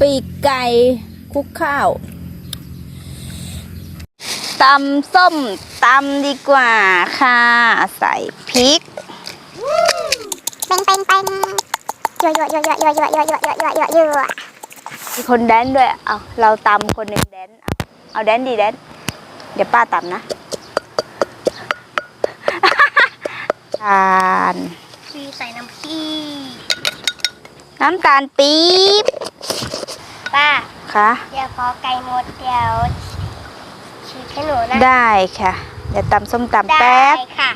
ปีกไก่คลุกข้าวตำส้มตำดีกว่าค่ะ ใส่พริกเป่งเป่งเป่งยั่วยั่วยั่วยั่วยั่วยั่วยั่วยั่วยั่วยั่วยั่วยั่วมีคนแดนด้วยเอาเราตำคนหนึ่งแดนเอาเอาแดนดีแดนเดี๋ยวป้าตำนะทานพี่ใส่น้ำพี่น้ำตาลปี๊บป้าค่ะ เดี๋ยวพอไก่หมดเดี๋ยวฉีกให้หนูนะได้ค่ะ เดี๋ยวตำส้มตำได้แป๊บค่ะ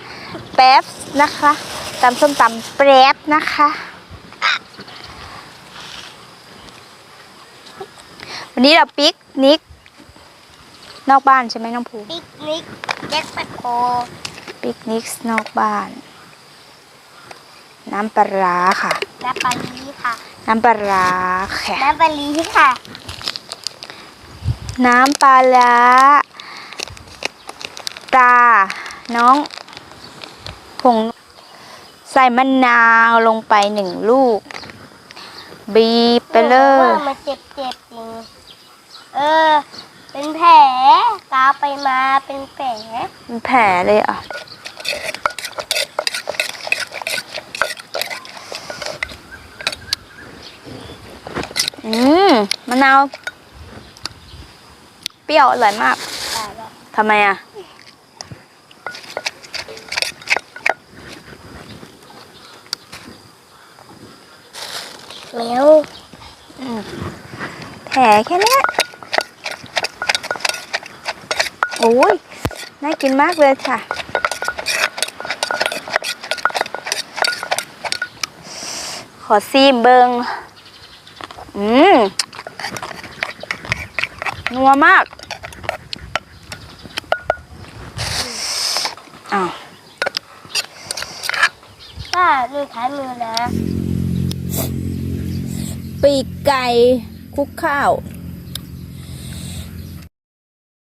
แป๊บนะคะตำส้มตำแป๊บนะคะ วันนี้เราปิกนิก นอกบ้านใช่ไหมน้องภูปิกนิกเด็กปะโคปิกนิกนอกบ้าน น้ำปลาร้าค่ะ น้ำปลาลีค่ะ น้ำปลาร้าค่ะ น้ำปลาลีค่ะ น้ำปลาร้าตา น้องผงใส่มะนาวลงไปหนึ่งลูก บีบไปเลหนูยว่ามันเจ็บเจ็บจริงเออ เป็นแผลกาวไปมาเป็นแผลเป็นแผลเลยอะอืมมะนาว เปรี้ยวอร่อยมากได้แล้วทำไมอะเหมียวแผลแค่เนี้ยโอ้ย น่ากินมากเลยค่ะ ขอซีมเบิง อืม นัวมาก อ้าวป้าดูท้ายมือนะ ปีกไก่คลุกข้าว